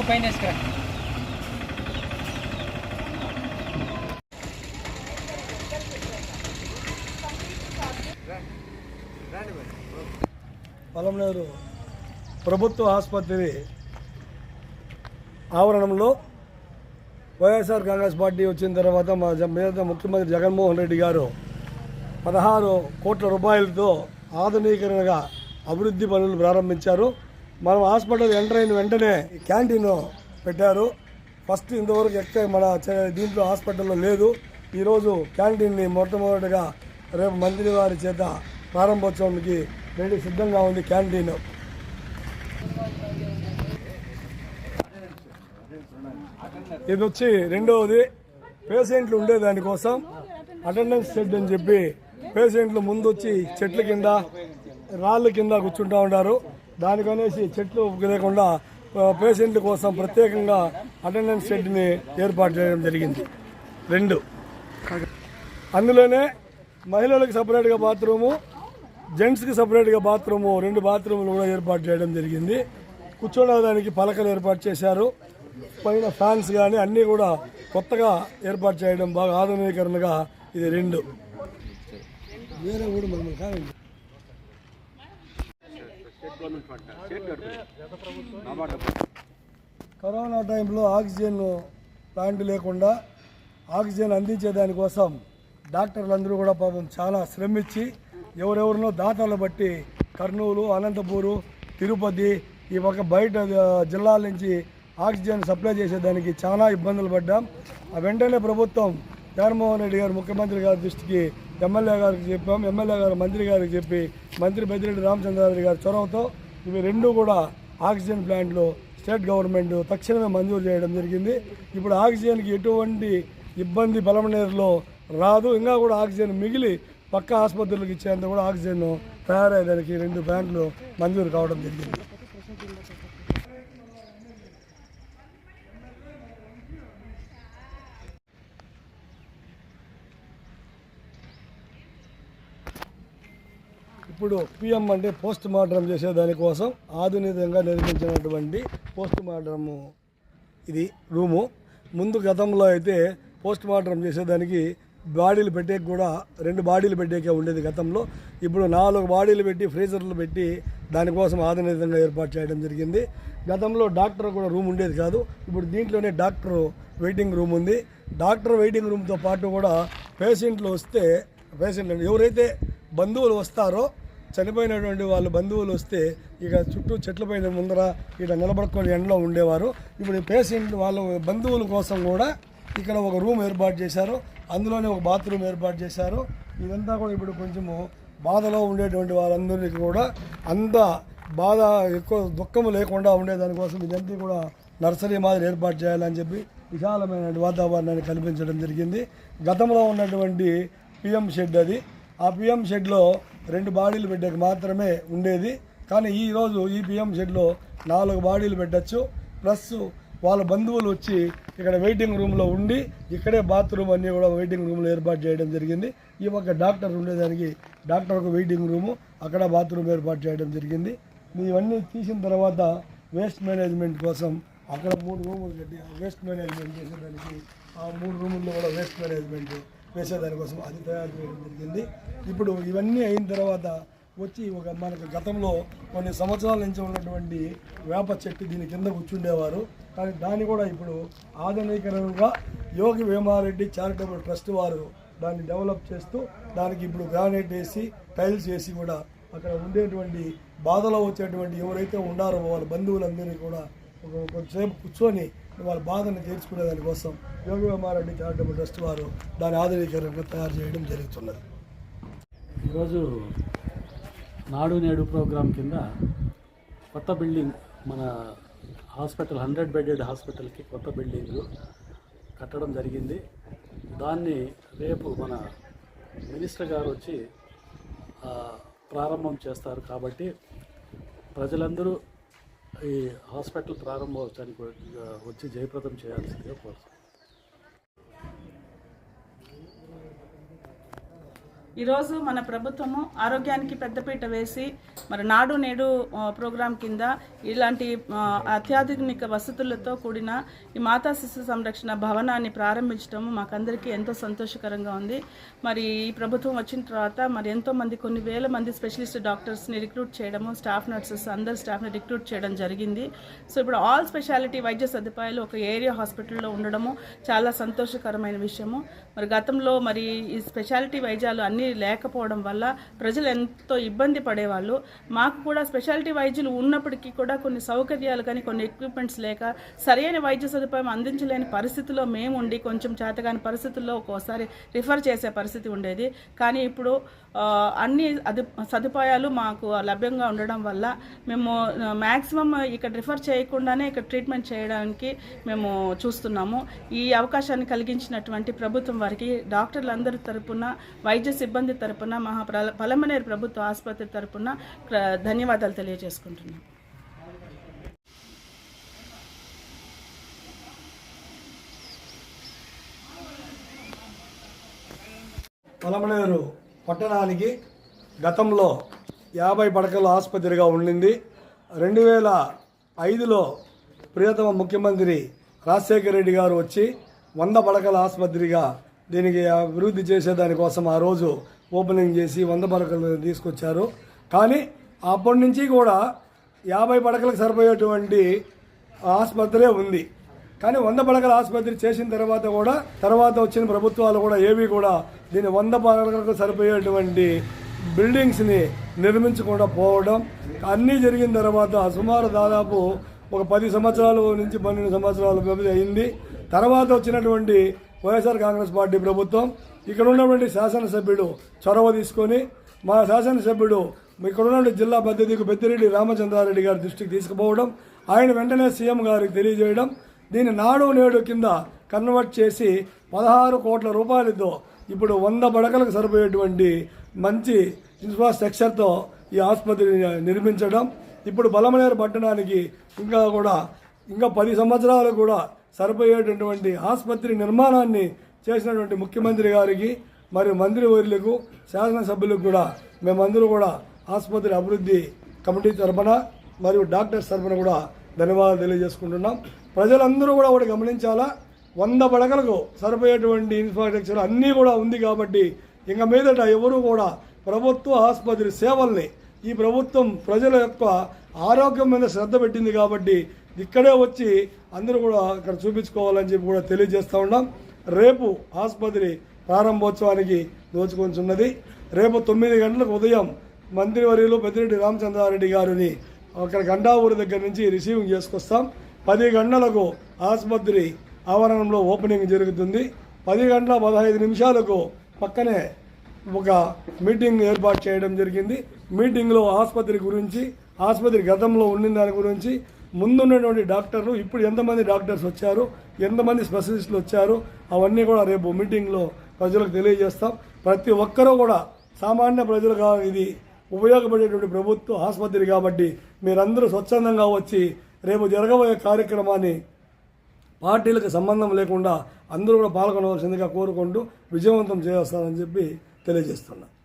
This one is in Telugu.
కొంగు పైన వేసుకురా పలమనేరు ప్రభుత్వ ఆసుపత్రి ఆవరణంలో వైఎస్ఆర్ కాంగ్రెస్ పార్టీ వచ్చిన తర్వాత మా మీద ముఖ్యమంత్రి జగన్మోహన్ రెడ్డి గారు పదహారు కోట్ల రూపాయలతో ఆధునీకరణగా అభివృద్ధి పనులు ప్రారంభించారు. మనం హాస్పిటల్ ఎంటర్ అయిన వెంటనే క్యాంటీన్ పెట్టారు. ఫస్ట్ ఇంతవరకు ఎక్కడ మన దీంట్లో హాస్పిటల్లో లేదు. ఈరోజు క్యాంటీన్ని మొట్టమొదటిగా రేపు మంత్రి వారి చేత ప్రారంభోత్సవానికి రెడీ సిద్ధంగా ఉంది క్యాంటీన్. ఇది వచ్చి రెండవది. పేషెంట్లు ఉండేదానికోసం అటెండెన్స్ షెడ్ అని చెప్పి పేషెంట్లు ముందు వచ్చి చెట్ల కింద రాళ్ళ కింద కూర్చుంటా ఉంటారు దానికనేసి చెట్లు లేకుండా పేషెంట్ల కోసం ప్రత్యేకంగా అటెండెన్స్ షెడ్ని ఏర్పాటు చేయడం జరిగింది. రెండు. అందులోనే మహిళలకు సపరేట్గా బాత్రూము జెంట్స్కి సపరేట్గా బాత్రూము రెండు బాత్రూములు కూడా ఏర్పాటు చేయడం జరిగింది. కూర్చోడానికి పలకలు ఏర్పాటు చేశారు. పైన ఫ్యాన్స్ కానీ అన్నీ కూడా కొత్తగా ఏర్పాటు చేయడం బాగా ఆధునీకరణగా ఇది రెండు. వేరే కూడా మమ్మల్ని కాదండి. కరోనా టైంలో ఆక్సిజన్ ప్లాంట్ లేకుండా ఆక్సిజన్ అందించే దానికోసం డాక్టర్లందరూ కూడా పాపం చాలా శ్రమించి ఎవరెవరినో దాతలు బట్టి కర్నూలు అనంతపూరు తిరుపతి ఈ ఒక బయట జిల్లాల నుంచి ఆక్సిజన్ సప్లై చేసేదానికి చాలా ఇబ్బందులు పడ్డాం. ఆ వెంటనే ప్రభుత్వం జగన్మోహన్ రెడ్డి గారు ముఖ్యమంత్రి గారి దృష్టికి ఎమ్మెల్యే గారికి చెప్పాం. ఎమ్మెల్యే గారు మంత్రి గారికి చెప్పి మంత్రి పెద్దిరెడ్డి రామచంద్రారెడ్డి గారి చొరవతో ఇవి రెండు కూడా ఆక్సిజన్ ప్లాంట్లు స్టేట్ గవర్నమెంట్ తక్షణమే మంజూరు చేయడం జరిగింది. ఇప్పుడు ఆక్సిజన్కి ఎటువంటి ఇబ్బంది బలమనేరులో రాదు. ఇంకా కూడా ఆక్సిజన్ మిగిలి పక్క ఆసుపత్రులకు ఇచ్చేంత కూడా ఆక్సిజన్ తయారయ్యేదానికి రెండు ప్లాంట్లు మంజూరు కావడం జరిగింది. ఇప్పుడు పిఎం అంటే పోస్ట్ మార్టం చేసేదానికోసం ఆధునికంగా నిర్మించినటువంటి పోస్ట్ మార్టము ఇది రూము. ముందు గతంలో అయితే పోస్ట్ మార్టం చేసేదానికి బాడీలు పెట్టేకి కూడా రెండు బాడీలు పెట్టేకే ఉండేది గతంలో. ఇప్పుడు నాలుగు బాడీలు పెట్టి ఫ్రీజర్లు పెట్టి దానికోసం ఆధునికంగా ఏర్పాటు చేయడం జరిగింది. గతంలో డాక్టర్ కూడా రూమ్ ఉండేది కాదు. ఇప్పుడు దీంట్లోనే డాక్టర్ వెయిటింగ్ రూమ్ ఉంది. డాక్టర్ వెయిటింగ్ రూమ్తో పాటు కూడా పేషెంట్లు వస్తే పేషెంట్లు ఎవరైతే బంధువులు వస్తారో చనిపోయినటువంటి వాళ్ళ బంధువులు వస్తే ఇక చుట్టూ చెట్ల పైన ముందర ఇక్కడ నిలబడుకొని ఎండలో ఉండేవారు. ఇప్పుడు పేషెంట్ వాళ్ళ బంధువుల కోసం కూడా ఇక్కడ ఒక రూమ్ ఏర్పాటు చేశారు. అందులోనే ఒక బాత్రూమ్ ఏర్పాటు చేశారు. ఇదంతా కూడా ఇప్పుడు కొంచెము బాధలో ఉండేటువంటి వారందరికీ కూడా అంత బాధ ఎక్కువ దుఃఖం లేకుండా ఉండేదానికోసం ఇదంతా కూడా నర్సరీ మాదిరి ఏర్పాటు చేయాలని చెప్పి విశాలమైన వాతావరణాన్ని కల్పించడం జరిగింది. గతంలో ఉన్నటువంటి పిఎం షెడ్ అది. ఆ పిఎం షెడ్లో రెండు బాడీలు పెట్టేకి మాత్రమే ఉండేది. కానీ ఈరోజు ఈ పిఎం షెడ్లో నాలుగు బాడీలు పెట్టచ్చు. ప్లస్ వాళ్ళ బంధువులు వచ్చి ఇక్కడ వెయిటింగ్ రూమ్లో ఉండి ఇక్కడే బాత్రూమ్ అన్నీ కూడా వెయిటింగ్ రూమ్లో ఏర్పాటు చేయడం జరిగింది. ఈ ఒక డాక్టర్ ఉండేదానికి డాక్టర్కు వెయిటింగ్ రూము అక్కడ బాత్రూమ్ ఏర్పాటు చేయడం జరిగింది. ఇవన్నీ తీసిన తర్వాత వేస్ట్ మేనేజ్మెంట్ కోసం అక్కడ మూడు రూములు కట్టి ఆ వేస్ట్ మేనేజ్మెంట్ చేసేదానికి ఆ మూడు రూముల్లో కూడా వేస్ట్ మేనేజ్మెంట్ వేసేదానికోసం అది తయారు చేయడం జరిగింది. ఇప్పుడు ఇవన్నీ అయిన తర్వాత వచ్చి ఒక మనకు గతంలో కొన్ని సంవత్సరాల నుంచి ఉన్నటువంటి వేప చెట్టు దీని కింద కూర్చుండేవారు. కానీ దాన్ని కూడా ఇప్పుడు ఆధునీకరణగా యోగి వేమారెడ్డి చారిటబుల్ ట్రస్ట్ వారు దాన్ని డెవలప్ చేస్తూ దానికి ఇప్పుడు గ్రానైట్ వేసి టైల్స్ వేసి కూడా అక్కడ ఉండేటువంటి బాధలో వచ్చేటువంటి ఎవరైతే ఉన్నారో వాళ్ళ బంధువులందరినీ కూడా కొంచెంసేపు కూర్చొని వాళ్ళ బాధను తీర్చుకునే దానికోసం యోగి వేమారెడ్డి చారిటబుల్ ట్రస్ట్ వారు దాని ఆధునీకరణగా తయారు చేయడం జరుగుతున్నది. ఈరోజు నాడు నేడు ప్రోగ్రాం కింద కొత్త బిల్డింగ్ మన హాస్పిటల్ హండ్రెడ్ బెడెడ్ హాస్పిటల్కి కొత్త బిల్డింగ్ కట్టడం జరిగింది. దాన్ని రేపు మన మినిస్టర్ గారు వచ్చి ప్రారంభం చేస్తారు. కాబట్టి ప్రజలందరూ ఈ హాస్పిటల్ ప్రారంభోత్సవానికి వచ్చి జయప్రదం చేయాల్సిందిగా కోరుతున్నాను ఈరోజు మన ప్రభుత్వము ఆరోగ్యానికి పెద్దపీట వేసి మరి నాడు నేడు ప్రోగ్రాం కింద ఇలాంటి అత్యాధునిక వసతులతో కూడిన ఈ మాతా శిశు సంరక్షణ భవనాన్ని ప్రారంభించడం మాకందరికీ ఎంతో సంతోషకరంగా ఉంది. మరి ఈ ప్రభుత్వం వచ్చిన తర్వాత మరి ఎంతో మంది కొన్ని వేల మంది స్పెషలిస్ట్ డాక్టర్స్ని రిక్రూట్ చేయడము స్టాఫ్ నర్సెస్ అందరు స్టాఫ్ని రిక్రూట్ చేయడం జరిగింది. సో ఇప్పుడు ఆల్ స్పెషాలిటీ వైద్య సదుపాయాలు ఒక ఏరియా హాస్పిటల్లో ఉండడము చాలా సంతోషకరమైన విషయము. మరి గతంలో మరి ఈ స్పెషాలిటీ వైద్యాలు అన్ని లేకపోవడం వల్ల ప్రజలు ఎంతో ఇబ్బంది పడేవాళ్ళు. మాకు కూడా స్పెషాలిటీ వైద్యులు ఉన్నప్పటికీ కూడా కొన్ని సౌకర్యాలు కానీ కొన్ని ఎక్విప్మెంట్స్ లేక సరైన వైద్య సదుపాయం అందించలేని పరిస్థితిలో మేము ఉండి కొంచెం చేతగాని పరిస్థితుల్లో ఒక్కోసారి రిఫర్ చేసే పరిస్థితి ఉండేది. కానీ ఇప్పుడు అన్ని అది సదుపాయాలు మాకు లభ్యంగా ఉండడం వల్ల మేము మ్యాక్సిమం ఇక్కడ రిఫర్ చేయకుండానే ఇక్కడ ట్రీట్మెంట్ చేయడానికి మేము చూస్తున్నాము. ఈ అవకాశాన్ని కలిగించినటువంటి ప్రభుత్వం వారికి డాక్టర్లందరి తరపున వైద్య సిబ్బంది తరపున మహా ప్ర- పలమనేరు ప్రభుత్వ ఆసుపత్రి తరపున ధన్యవాదాలు తెలియజేసుకుంటున్నాం. పలమనేరు పట్టణానికి గతంలో యాభై పడకల ఆసుపత్రిగా ఉండింది. రెండు వేల ఐదులో ప్రియతమ ముఖ్యమంత్రి రాజశేఖర రెడ్డి గారు వచ్చి వంద పడకల ఆసుపత్రిగా దీనికి అభివృద్ధి చేసేదానికోసం ఆ రోజు ఓపెనింగ్ చేసి వంద పడకలు తీసుకొచ్చారు. కానీ అప్పటి నుంచి కూడా యాభై పడకలకు సరిపోయేటువంటి ఆసుపత్రే ఉంది. కానీ వంద పడకల ఆసుపత్రి చేసిన తర్వాత కూడా తర్వాత వచ్చిన ప్రభుత్వాలు కూడా ఏవి కూడా దీని వంద పడకలకు సరిపోయేటువంటి బిల్డింగ్స్ని నిర్మించకుండా పోవడం అన్నీ జరిగిన తర్వాత సుమారు దాదాపు ఒక పది సంవత్సరాల నుంచి పన్నెండు సంవత్సరాల వ్యవధి అయింది. తర్వాత వచ్చినటువంటి వైఎస్ఆర్ కాంగ్రెస్ పార్టీ ప్రభుత్వం ఇక్కడ ఉన్నటువంటి శాసనసభ్యుడు చొరవ తీసుకొని మా శాసనసభ్యుడు ఇక్కడ ఉన్నటువంటి జిల్లా పద్ధతికి పెద్దిరెడ్డి రామచంద్రారెడ్డి గారి దృష్టికి తీసుకుపోవడం ఆయన వెంటనే సీఎం గారికి తెలియజేయడం దీన్ని నాడు నేడు కింద కన్వర్ట్ చేసి పదహారు కోట్ల రూపాయలతో ఇప్పుడు వంద బడకలకు సరిపోయేటువంటి మంచి ఇన్ఫ్రాస్ట్రక్చర్తో ఈ ఆసుపత్రిని నిర్మించడం. ఇప్పుడు బలమనేరు పట్టణానికి ఇంకా కూడా ఇంకా పది సంవత్సరాలు కూడా సరిపోయేటటువంటి ఆసుపత్రి నిర్మాణాన్ని చేసినటువంటి ముఖ్యమంత్రి గారికి మరియు మంత్రివర్యులకు శాసనసభ్యులకు కూడా మేమందరూ కూడా ఆసుపత్రి అభివృద్ధి కమిటీ తరఫున మరియు డాక్టర్స్ తరఫున కూడా ధన్యవాదాలు తెలియజేసుకుంటున్నాం. ప్రజలందరూ కూడా ఒకటి గమనించాలా? వంద పడకలకు సరిపోయేటువంటి ఇన్ఫ్రాస్ట్రక్చర్ అన్నీ కూడా ఉంది కాబట్టి ఇంక మీదట ఎవరు కూడా ప్రభుత్వ ఆసుపత్రి సేవల్ని ఈ ప్రభుత్వం ప్రజల యొక్క ఆరోగ్యం మీద శ్రద్ధ పెట్టింది కాబట్టి ఇక్కడే వచ్చి అందరూ కూడా ఇక్కడ చూపించుకోవాలని చెప్పి కూడా తెలియజేస్తూ ఉన్నాం. రేపు ఆసుపత్రి ప్రారంభోత్సవానికి దోచుకొంచున్నది రేపు తొమ్మిది గంటలకు ఉదయం మంత్రివర్యులు పెద్దిరెడ్డి రామచంద్రారెడ్డి గారిని అక్కడ గండావూరు దగ్గర నుంచి రిసీవింగ్ చేసుకొస్తాం. పది గంటలకు ఆసుపత్రి ఆవరణంలో ఓపెనింగ్ జరుగుతుంది. పది గంటల పదహైదు నిమిషాలకు పక్కనే ఒక మీటింగ్ ఏర్పాటు చేయడం జరిగింది. మీటింగ్లో ఆసుపత్రి గురించి ఆసుపత్రి గతంలో ఉండిన దాని గురించి ముందున్నటువంటి డాక్టర్లు ఇప్పుడు ఎంతమంది డాక్టర్స్ వచ్చారు ఎంతమంది స్పెషలిస్టులు వచ్చారు అవన్నీ కూడా రేపు మీటింగ్లో ప్రజలకు తెలియజేస్తాం. ప్రతి ఒక్కరూ కూడా సామాన్య ప్రజలుగా ఇది ఉపయోగపడేటువంటి ప్రభుత్వ ఆసుపత్రి కాబట్టి మీరందరూ స్వచ్ఛందంగా వచ్చి రేపు జరగబోయే కార్యక్రమాన్ని పార్టీలకు సంబంధం లేకుండా అందరూ కూడా పాల్గొనవలసిందిగా కోరుకుంటూ విజయవంతం చేస్తారని చెప్పి తెలియజేస్తున్నాను